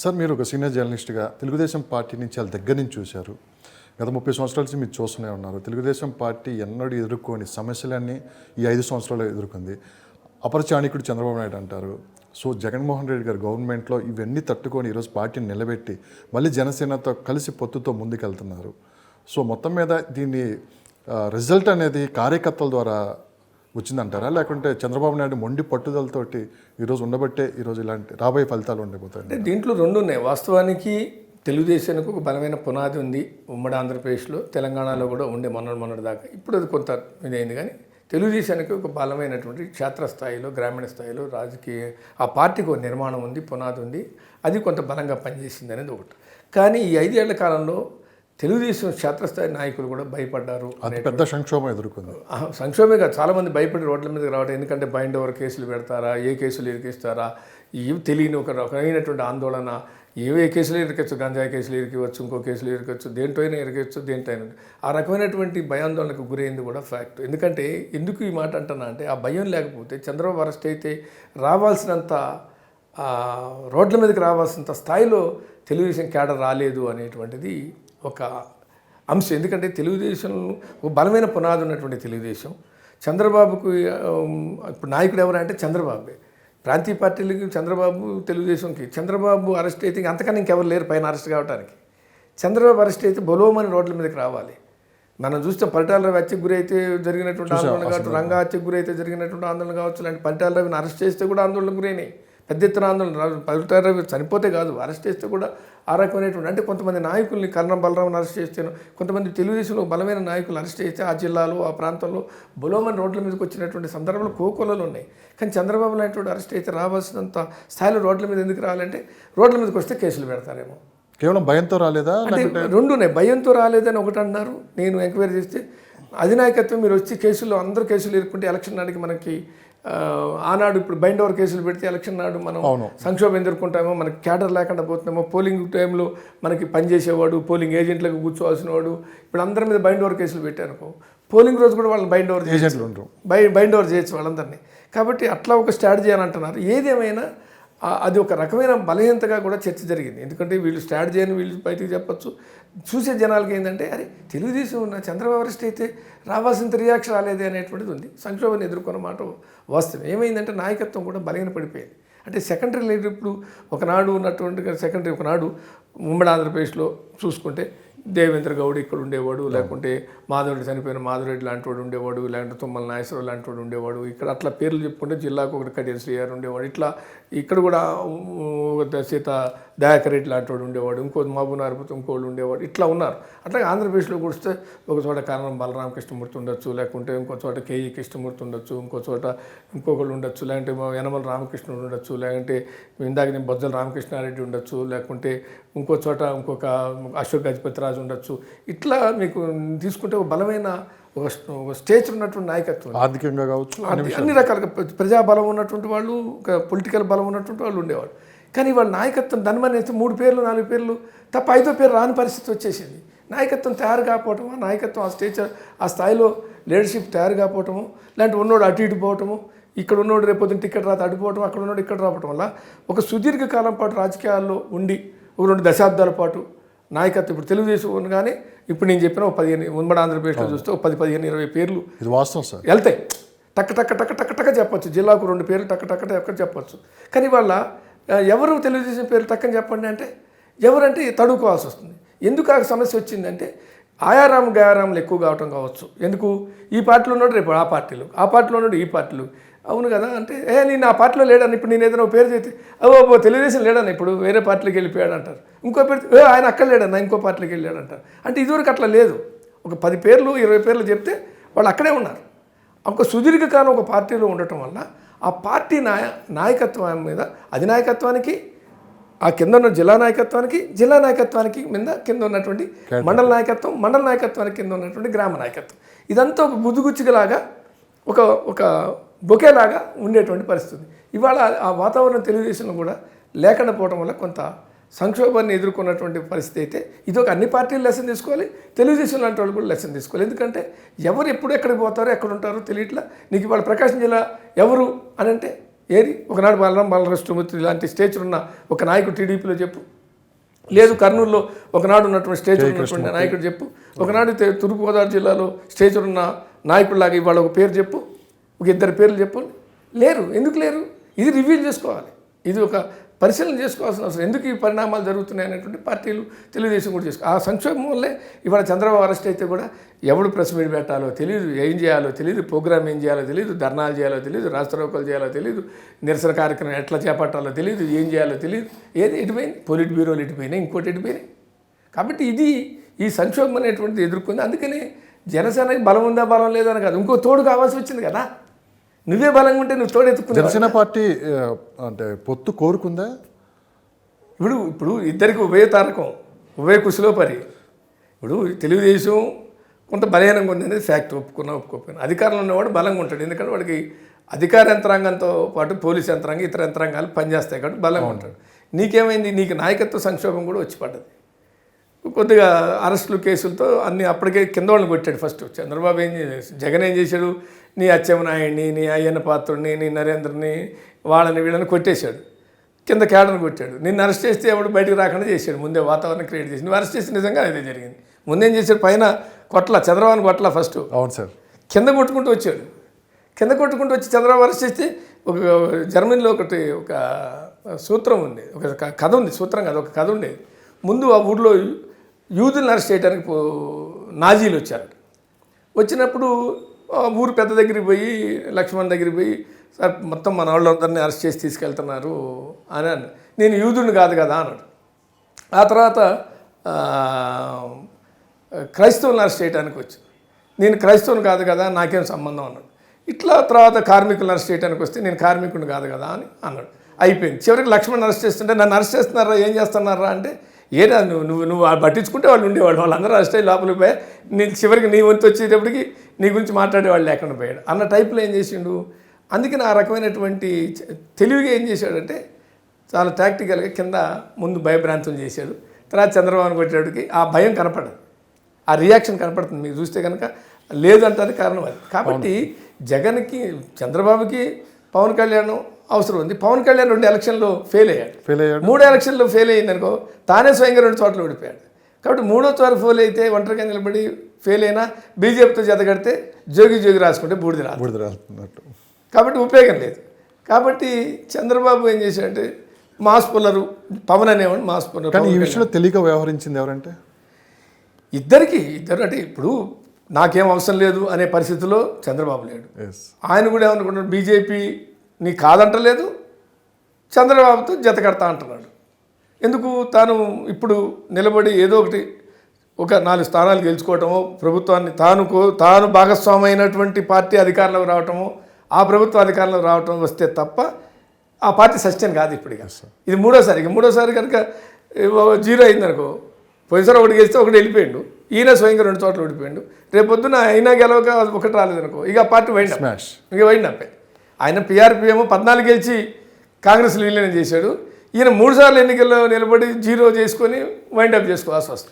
Sir మీరు ఒక senior జర్నలిస్ట్గా తెలుగుదేశం పార్టీ నుంచి చాలా దగ్గర నుంచి చూశారు. గత ముప్పై సంవత్సరాల నుంచి మీరు చూస్తూనే ఉన్నారు. తెలుగుదేశం పార్టీ ఎన్నడూ ఎదుర్కొని సమస్యలన్నీ ఈ ఐదు సంవత్సరాలు ఎదుర్కొంది. అపరచాణికుడు చంద్రబాబు నాయుడు అంటారు. సో జగన్మోహన్ రెడ్డి గారు గవర్నమెంట్లో ఇవన్నీ తట్టుకొని ఈరోజు పార్టీని నిలబెట్టి మళ్ళీ జనసేనతో కలిసి పొత్తుతో ముందుకెళ్తున్నారు. సో మొత్తం మీద దీన్ని రిజల్ట్ అనేది కార్యకర్తల ద్వారా వచ్చిందంటారా? లేకుంటే చంద్రబాబు నాయుడు మొండి పట్టుదలతోటి ఈరోజు ఉండబట్టే ఈరోజు ఇలాంటి రాబోయే ఫలితాలు ఉండిపోతాయి అంటే దీంట్లో రెండు ఉన్నాయి. వాస్తవానికి తెలుగుదేశానికి ఒక బలమైన పునాది ఉంది. ఉమ్మడి ఆంధ్రప్రదేశ్లో తెలంగాణలో కూడా ఉండే మొన్నటి మొన్నటి దాకా. ఇప్పుడు అది కొంత ఇదైంది కానీ తెలుగుదేశానికి ఒక బలమైనటువంటి క్షేత్రస్థాయిలో గ్రామీణ స్థాయిలో రాజకీయ ఆ పార్టీకి ఒక నిర్మాణం ఉంది పునాది ఉంది. అది కొంత బలంగా పనిచేసింది అనేది ఒకటి. కానీ ఈ ఐదేళ్ళ కాలంలో తెలుగుదేశం క్షేత్రస్థాయి నాయకులు కూడా భయపడ్డారు పెద్ద సంక్షోభం ఎదుర్కొంది. సంక్షోభమే కాదు చాలామంది భయపడి రోడ్ల మీదకి రావడం ఎందుకంటే బైండ్ ఓవర్ కేసులు పెడతారా ఏ కేసులు ఇరికిస్తారా ఇవి తెలియని ఒక రకమైనటువంటి ఆందోళన. ఏవే కేసులు ఇరకచ్చు గంజాయి కేసులు ఇరికివచ్చు ఇంకో కేసులు ఇరకచ్చు దేంటైనా ఇరకచ్చు దేంటైనా ఆ రకమైనటువంటి భయాందోళనకు గురైంది కూడా ఫ్యాక్ట్. ఎందుకంటే ఎందుకు ఈ మాట అంటున్నా అంటే ఆ భయం లేకపోతే చంద్రబాబు అరెస్ట్ అయితే రావాల్సినంత రోడ్ల మీదకి రావాల్సినంత స్థాయిలో తెలుగుదేశం కేడర్ రాలేదు అనేటువంటిది ఒక అంశం. ఎందుకంటే తెలుగుదేశం ఒక బలమైన పునాది ఉన్నటువంటి తెలుగుదేశం. చంద్రబాబుకు ఇప్పుడు నాయకుడు ఎవరంటే చంద్రబాబే. ప్రాంతీయ పార్టీలకి చంద్రబాబు తెలుగుదేశంకి. చంద్రబాబు అరెస్ట్ అయితే ఇంక అంతకన్నా ఇంకెవరు లేరు పైన అరెస్ట్ కావడానికి చంద్రబాబు అరెస్ట్ అయితే బొలోమని రోడ్ల మీదకి రావాలి. మనం చూస్తే పరిటాల రవి హత్యకు గురి అయితే జరిగినటువంటి ఆందోళన కావచ్చు రంగా హత్యకు గురి అయితే జరిగినటువంటి ఆందోళన కావచ్చు లాంటి పరిటాల రవిని అరెస్ట్ చేస్తే కూడా ఆందోళన గురైనాయి. పెద్ద ఎత్తున ఆందోళన రా- పరిటాల రవి చనిపోతే కాదు అరెస్ట్ చేస్తే కూడా ఆ రకమైనటువంటి అంటే కొంతమంది నాయకుల్ని కర్ణం బలరామని అరెస్ట్ చేస్తాను కొంతమంది తెలుగుదేశంలో బలమైన నాయకులు అరెస్ట్ చేస్తే ఆ జిల్లాలో ఆ ప్రాంతంలో బులోమని రోడ్ల మీదకి వచ్చినటువంటి సందర్భాలు కోకోలలో ఉన్నాయి. కానీ చంద్రబాబు నాయుడు అరెస్ట్ అయితే రావాల్సినంత స్థాయిలో రోడ్ల మీద ఎందుకు రావాలంటే రోడ్ల మీదకి వస్తే కేసులు పెడతారేమో. కేవలం భయంతో రాలేదా? అంటే రెండు ఉన్నాయి భయంతో రాలేదని ఒకటి అన్నారు నేను ఎంక్వైరీ చేస్తే అధినాయకత్వం మీరు వచ్చి కేసుల్లో అందరు కేసులు ఇరుక్కుంటే ఎలక్షన్ నాటికి మనకి ఆనాడు ఇప్పుడు బైండ్ ఓవర్ కేసులు పెడితే ఎలక్షన్ నాడు మనం. సంక్షోభం ఎదుర్కొంటామో మనకి క్యాడర్ లేకుండా పోతున్నామో పోలింగ్ టైంలో మనకి పనిచేసేవాడు పోలింగ్ ఏజెంట్లకు కూర్చోవాల్సిన వాడు ఇప్పుడు అందరి మీద బైండ్ ఓవర్ కేసులు పెట్టారనుకో పోలింగ్ రోజు కూడా వాళ్ళని బైండ్ ఓవర్ ఏజెంట్లు ఉండరు. బై బైండ్ ఓవర్ చేయొచ్చు వాళ్ళందరినీ. కాబట్టి అట్లా ఒక స్ట్రాటజీ అని అంటున్నారు. ఏది ఏమైనా ఆ- అది ఒక రకమైన బలహీనతగా కూడా చర్చ జరిగింది. ఎందుకంటే వీళ్ళు స్ట్రాటజీ అని వీళ్ళు బయటకు చెప్పచ్చు. చూసే జనాలకి ఏంటంటే అరే తెలుగుదేశం ఉన్న చంద్రబాబు రెస్ట్ అయితే రావాల్సినంత రియాక్షన్ రాలేదే అనేటువంటిది ఉంది. సంక్షోభాన్ని ఎదుర్కొన్న మాట వాస్తవం. ఏమైందంటే నాయకత్వం కూడా బలహీన పడిపోయింది అంటే సెకండరీ లీడర్ ఇప్పుడు ఒకనాడు ఉన్నటువంటి సెకండరీ ఒకనాడు ఉమ్మడి ఆంధ్రప్రదేశ్లో చూసుకుంటే దేవేంద్ర గౌడ్ ఇక్కడ ఉండేవాడు లేకుంటే మాధవరెడ్డి చనిపోయిన మాధవరెడ్డి లాంటి వాడు ఉండేవాడు లేకుంటే తుమ్మల నాగేశ్వరరావు లాంటి వాడు ఉండేవాడు. ఇక్కడ అట్లా పేర్లు చెప్పుకుంటే జిల్లాకు ఒకటి కడియం శ్రీగారు ఉండేవాడు. ఇట్లా ఇక్కడ కూడా సీత దయాకర్ రెడ్డి లాంటి వాడు ఉండేవాడు. ఇంకో మహబూబ్ ఇంకోళ్ళు ఉండేవాడు ఇట్లా ఉన్నారు. అట్లాగే ఆంధ్రప్రదేశ్లో కూడిస్తే ఒక చోట కారణం బలరామ కృష్ణమూర్తి ఉండొచ్చు లేకుంటే ఇంకో చోట కేఈ కృష్ణమూర్తి ఉండొచ్చు ఇంకో చోట ఇంకొకళ్ళు ఉండొచ్చు లేకుంటే మా యనమల రామకృష్ణుడు ఉండొచ్చు లేకుంటే ఇందాక నేను బొజ్జల రామకృష్ణారెడ్డి ఉండొచ్చు లేకుంటే ఇంకో చోట ఇంకొక అశోక్ గజపతిరాజు ఉండొచ్చు. ఇట్లా మీకు తీసుకుంటే ఒక బలమైన ఒక స్టేజ్ ఉన్నటువంటి నాయకత్వం. ఆర్థికంగా కావచ్చు అన్ని రకాలుగా ప్ర- ప్రజాబలం ఉన్నటువంటి వాళ్ళు ఒక పొలిటికల్ బలం ఉన్నటువంటి వాళ్ళు ఉండేవాళ్ళు. కానీ వాళ్ళ నాయకత్వం ధనమని అయితే మూడు పేర్లు నాలుగు పేర్లు తప్ప ఐదో పేరు రాని పరిస్థితి వచ్చేసింది. నాయకత్వం తయారు కాకపోవటము? ఆ నాయకత్వం ఆ స్టేజ్ ఆ స్థాయిలో లీడర్షిప్ తయారు కాకపోవటము? ఇలాంటి ఉన్నోడు అటు ఇటు పోవటము? ఇక్కడ ఉన్నోడు రేపు పొద్దున్న టికెట్ రాత అడిపోవటం అక్కడ ఉన్నోడు ఇక్కడ రావటం వల్ల ఒక సుదీర్ఘ కాలం పాటు రాజకీయాల్లో ఉండి ఒక రెండు దశాబ్దాల పాటు నాయకత్వం. ఇప్పుడు తెలుగుదేశం ఉండగానే ఇప్పుడు నేను చెప్పిన ఒక పదిహేను ఉమ్మడి ఆంధ్రప్రదేశ్లో చూస్తే ఒక పది పదిహేను ఇరవై పేర్లు ఇది వాస్తవం సార్. వెళ్తాయి. టక్ టక్ టక్ టక్ టక్ చెప్పొచ్చు. జిల్లాకు రెండు పేర్లు టక్ టక్ టక్ చెప్పొచ్చు. కానీ వాళ్ళ ఎవరు తెలుగుదేశం పేరు టక్కని చెప్పండి అంటే ఎవరంటే తడుకోవాల్సి వస్తుంది. ఎందుకు ఆ సమస్య వచ్చిందంటే ఆయారాము గయారాములు ఎక్కువ కావటం కావచ్చు. ఎందుకు? ఈ పార్టీలో ఉన్నాడు రేపు ఆ పార్టీలు ఆ పార్టీలో ఉన్నాడు ఈ పార్టీలు. అవును కదా? అంటే ఏ నేను ఆ పార్టీలో లేడని ఇప్పుడు నేను ఏదైనా పేరు చెప్తే ఓ తెలుగుదేశం లేడని ఇప్పుడు వేరే పార్టీలోకి వెళ్ళిపోయాడు అంటారు. ఇంకో పేరు ఏ ఆయన అక్కడ లేడన్నా ఇంకో పార్టీలోకి వెళ్ళాడు అంటారు. అంటే ఇదివరకు అట్లా లేదు. ఒక పది పేర్లు ఇరవై పేర్లు చెప్తే వాళ్ళు అక్కడే ఉన్నారు. ఒక సుదీర్ఘకాలం ఒక పార్టీలో ఉండటం వల్ల ఆ పార్టీ నాయ నాయకత్వం మీద అధినాయకత్వానికి ఆ కింద ఉన్న జిల్లా నాయకత్వానికి జిల్లా నాయకత్వానికి మీద కింద ఉన్నటువంటి మండల నాయకత్వం మండల నాయకత్వానికి కింద ఉన్నటువంటి గ్రామ నాయకత్వం. ఇదంతా ఒక గుజ్జుగుచ్చిగలాగా ఒక ఒక బొకేలాగా ఉండేటువంటి పరిస్థితి. ఇవాళ ఆ వాతావరణం తెలుగుదేశంలో కూడా లేకుండా పోవడం వల్ల కొంత సంక్షోభాన్ని ఎదుర్కొన్నటువంటి పరిస్థితి అయితే ఇది ఒక అన్ని పార్టీలు లెసన్ తీసుకోవాలి తెలుగుదేశం లాంటి వాళ్ళు కూడా లెసన్ తీసుకోవాలి. ఎందుకంటే ఎవరు ఎప్పుడు ఎక్కడికి పోతారో ఎక్కడ ఉంటారో తెలియట్లా. నీకు ఇవాళ ప్రకాశం జిల్లా ఎవరు అని అంటే ఏది? ఒకనాడు బలరాం బాలకృష్ణమూర్తి ఇలాంటి స్టేచర్ ఉన్న ఒక నాయకుడు టీడీపీలో చెప్పు. లేదు కర్నూలులో ఒకనాడు ఉన్నటువంటి స్టేచర్ ఉన్నటువంటి నాయకుడు చెప్పు. ఒకనాడు తూర్పుగోదావరి జిల్లాలో స్టేచర్ ఉన్న నాయకుడిలాగా ఇవాళ ఒక పేరు చెప్పు. ఒక ఇద్దరు పేర్లు చెప్పు లేరు. ఎందుకు లేరు? ఇది రివ్యూల్ చేసుకోవాలి. ఇది ఒక పరిశీలన చేసుకోవాల్సిన అవసరం. ఎందుకు ఈ పరిణామాలు జరుగుతున్నాయి అనేటువంటి పార్టీలు తెలుగుదేశం కూడా చేసుకో ఆ సంక్షోభం వల్లే ఇవాళ చంద్రబాబు అరెస్ట్ అయితే కూడా ఎవడు ప్రెస్ మీట్ పెట్టాలో తెలియదు ఏం చేయాలో తెలియదు ప్రోగ్రామ్ ఏం చేయాలో తెలియదు ధర్నాలు చేయాలో తెలియదు రాష్ట్రోకలు చేయాలో తెలియదు నిరసన కార్యక్రమం ఎట్లా చేపట్టాలో తెలియదు ఏం చేయాలో తెలియదు ఏది ఎటుపోయింది? పొలిట్ బ్యూరోలు ఎటుపోయినాయి? ఇంకోటి ఎటుపోయినాయి? కాబట్టి ఇది ఈ సంక్షోభం అనేటువంటిది ఎదుర్కొంది. అందుకని జనసేనకి బలం ఉందా బలం లేదని కాదు. ఇంకో తోడు కావాల్సి వచ్చింది కదా. నువ్వే బలంగా ఉంటే నువ్వు తోడు ఎత్తుకున్నావు జనసేన పార్టీ అంటే పొత్తు కోరుకుందా? ఇప్పుడు ఇప్పుడు ఇద్దరికి ఉభయ తారకం ఉభయ కుశలో పరి. ఇప్పుడు తెలుగుదేశం కొంత బలహీనంగా ఉంది అనేది ఫ్యాక్ట్ ఒప్పుకున్నా ఒప్పుకోకపోయినా. అధికారంలో ఉన్నవాడు బలంగా ఉంటాడు. ఎందుకంటే వాడికి అధికార యంత్రాంగంతో పాటు పోలీస్ యంత్రాంగం ఇతర యంత్రాంగాలు పనిచేస్తాయి కాబట్టి బలంగా ఉంటాడు. నీకేమైంది? నీకు నాయకత్వ సంక్షోభం కూడా వచ్చి పడ్డది. కొద్దిగా అరెస్టులు కేసులతో అన్ని అప్పటికే కింద వాళ్ళని కొట్టాడు ఫస్ట్. చంద్రబాబు ఏం జగన్ ఏం చేశాడు? నీ అచ్చెమనాయుడిని నీ అయ్యన్న పాత్రుడిని నీ నరేంద్రని వాళ్ళని వీళ్ళని కొట్టేశాడు. కింద కేడను కొట్టాడు. నిన్ను అరెస్ట్ చేస్తే ఎవడు బయటకు రాకుండా చేశాడు. ముందే వాతావరణం క్రియేట్ చేసి నువ్వు అరెస్ట్ చేసి నిజంగా అదే జరిగింది. ముందేం చేశాడు? పైన కొట్ల చంద్రబాబుని కొట్ల ఫస్ట్. అవును సార్. కింద కొట్టుకుంటూ వచ్చాడు. కింద కొట్టుకుంటూ వచ్చి చంద్రబాబు అరెస్ట్ చేస్తే ఒక జర్మనీలో ఒకటి ఒక సూత్రం ఉంది. ఒక కథ ఉంది. సూత్రం కాదు ఒక కథ ఉండేది. ముందు ఆ ఊళ్ళో యూదులను అరెస్ట్ చేయడానికి నాజీలు వచ్చారు వచ్చినప్పుడు ఊరు పెద్ద దగ్గరికి పోయి లక్ష్మణ్ దగ్గరికి పోయి సార్ మొత్తం మన వాళ్ళందరినీ అరెస్ట్ చేసి తీసుకెళ్తున్నారు అని అని నేను యూదుని కాదు కదా అన్నాడు ఆ తర్వాత ఆ, క్రైస్తవులను అరెస్ట్ చేయడానికి వచ్చింది నేను క్రైస్తవుని కాదు కదా నాకేం సంబంధం అన్నాడు ఇట్లా తర్వాత కార్మికులను అరెస్ట్ చేయడానికి వస్తే నేను కార్మికుని కాదు కదా అని అన్నాడు అయిపోయింది చివరికి లక్ష్మణ్ అరెస్ట్ చేస్తుంటే నన్ను అరెస్ట్ చేస్తున్నారా ఏం చేస్తున్నారా అంటే ఏదా నువ్వు నువ్వు నువ్వు వాళ్ళు పట్టించుకుంటే వాళ్ళు ఉండేవాళ్ళు వాళ్ళందరూ అరెస్ట్ అయ్యి లోపలికి పోయి నేను చివరికి నీ వంతు వచ్చేటప్పటికి నీ గురించి మాట్లాడేవాళ్ళు లేకుండా పోయాడు. అన్న టైప్లో ఏం చేసిండు? అందుకని ఆ రకమైనటువంటి తెలివిగా ఏం చేశాడంటే చాలా టాక్టికల్గా కింద ముందు భయభ్రాంతులు చేశాడు. తర్వాత చంద్రబాబుని కొట్టేటికి ఆ భయం కనపడదు. ఆ రియాక్షన్ కనపడుతుంది. మీకు చూస్తే కనుక లేదంటానికి కారణం అది. కాబట్టి జగన్కి చంద్రబాబుకి పవన్ కళ్యాణ్ అవసరం ఉంది. పవన్ కళ్యాణ్ రెండు ఎలక్షన్లో ఫెయిల్ అయ్యాడు. ఫెయిల్ అయ్యాడు. మూడు ఎలక్షన్లో ఫెయిల్ అయిందనుకో తానే స్వయంగా రెండు చోట్ల ఓడిపోయాడు. కాబట్టి మూడో చోట ఫెయిల్ అయితే ఒంటరిగా నిలబడి ఫెయిల్ అయినా బీజేపీతో జతగడితే జోగి జోగి రాసుకుంటే బూడిద రాదు. బూడిద రాస్తున్నట్టు. కాబట్టి ఉపయోగం లేదు. కాబట్టి చంద్రబాబు ఏం చేశాడంటే మాస్ పుల్లరు పవన్ అనేవాడు మాస్ పుల్లరు కానీ ఈ విషయంలో తెలియక వ్యవహరించింది ఎవరంటే? ఇద్దరికి ఇద్దరు అంటే ఇప్పుడు నాకేం అవసరం లేదు అనే పరిస్థితిలో చంద్రబాబు లేడు. ఆయన కూడా ఏమనుకుంటున్నాడు బీజేపీ నీ కాదంటలేదు చంద్రబాబుతో జత కడతా అంటున్నాడు. ఎందుకు? తాను ఇప్పుడు నిలబడి ఏదో ఒకటి ఒక నాలుగు స్థానాలు గెలుచుకోవటమో ప్రభుత్వాన్ని తాను తాను భాగస్వామి అయినటువంటి పార్టీ అధికారంలోకి రావటమో ఆ ప్రభుత్వ అధికారంలోకి రావటం వస్తే తప్ప ఆ పార్టీ సస్టైన్ కాదు ఇప్పుడు ఇది మూడోసారి ఇక మూడోసారి కనుక జీరో అయిందనుకో పోయినసారి ఒకటి గెలిస్తే ఒకటి వెళ్ళిపోయిండు. ఈయన స్వయంగా రెండు చోట్ల ఓడిపోయిండు. రేపు పొద్దున అయినా గెలవక ఒకటి రాలేదనుకో ఇక పార్టీ వైండ్ స్మాష్ ఇంక వైండ్ అప్పే ఆయన పీఆర్పీ ఏమో పద్నాలుగు గెలిచి కాంగ్రెస్ విలీనం చేశాడు. ఈయన మూడు సార్లు ఎన్నికల్లో నిలబడి జీరో చేసుకొని వైండ్ అప్ చేసుకోవాల్సి వస్తుంది.